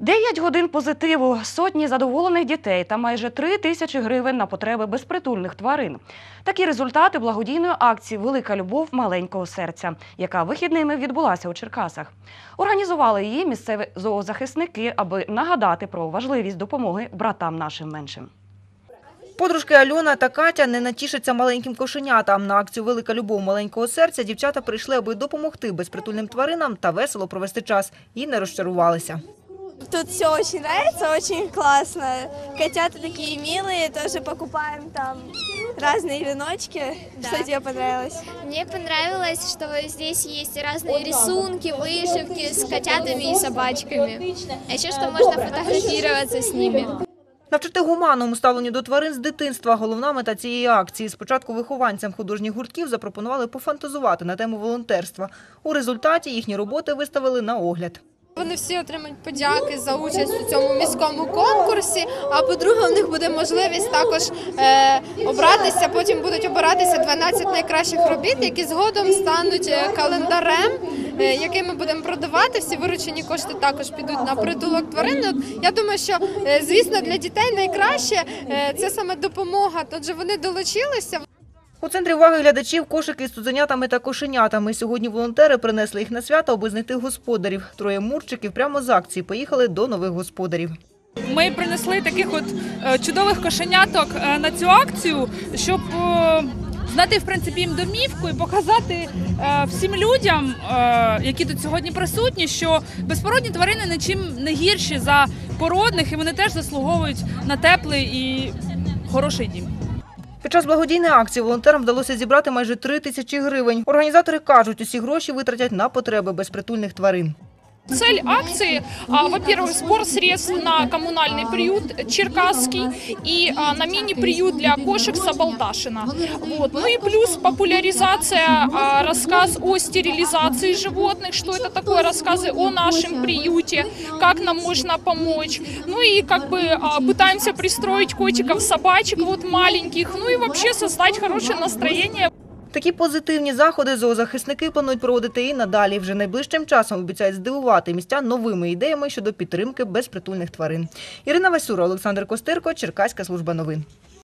Дев'ять годин позитиву, сотні задоволених дітей та майже три тисячі гривень на потреби безпритульних тварин. Такі результати благодійної акції Велика любов маленького серця, яка вихідними відбулася у Черкасах. Організували її місцеві зоозахисники, аби нагадати про важливість допомоги братам нашим меншим. Подружки Альона та Катя не натішаться маленьким кошенятам. На акцію «Велика любов маленького серця» дівчата прийшли, аби допомогти безпритульним тваринам та весело провести час. І не розчарувалися. Тут все очень нравится, очень классно. Котята такие милые, тоже покупаем там разные веночки. Что тебе понравилось? Мне понравилось, что здесь есть разные рисунки, вышивки с котятами и собачками. А еще что можно фотографироваться с ними. Навчити гуманному ставленню до тварин з дитинства – головна мета цієї акції. Спочатку вихованцям художніх гуртків запропонували пофантазувати на тему волонтерства. У результаті їхні роботи виставили на огляд. Вони всі отримають подяки за участь у цьому міському конкурсі. А по-друге, в них буде можливість також е, обратися. Потім будуть обиратися 12 найкращих робіт, які згодом стануть е, календарем, е, який ми будемо продавати. Всі виручені кошти також підуть на притулок тварин. Я думаю, що е, звісно для дітей найкраще е, це саме допомога. Тож вони долучилися. У центрі уваги глядачів кошики з цуценятами та кошенятами. Сьогодні волонтери принесли їх на свято, аби знайти господарів. Троє мурчиків прямо з акції поїхали до нових господарів. Ми принесли таких от е, чудових кошеняток е, на цю акцію, щоб е, знати в принципі їм домівку і показати всім людям, які тут сьогодні присутні, що безпородні тварини нічим не гірші за породних, і вони теж заслуговують на теплий і хороший дім. Під час благодійної акції волонтерам вдалося зібрати майже три тисячі гривень. Організатори кажуть, усі гроші витратять на потреби безпритульних тварин. Цель акции, а, во-первых, сбор средств на коммунальный приют Черкасский и а, на мини-приют для кошек Сабалдашина. Вот. Ну и плюс популяризация, а, рассказ о стерилизации животных, что это такое, рассказы о нашем приюте, как нам можно помочь. Ну и как бы а, пытаемся пристроить котиков, собачек вот маленьких, ну и вообще создать хорошее настроение Такі позитивні заходи зоозахисники планують проводити і надалі. Вже найближчим часом обіцяють здивувати містян новими ідеями щодо підтримки безпритульних тварин. Ірина Васюра, Олександр Костирко, Черкаська служба новин.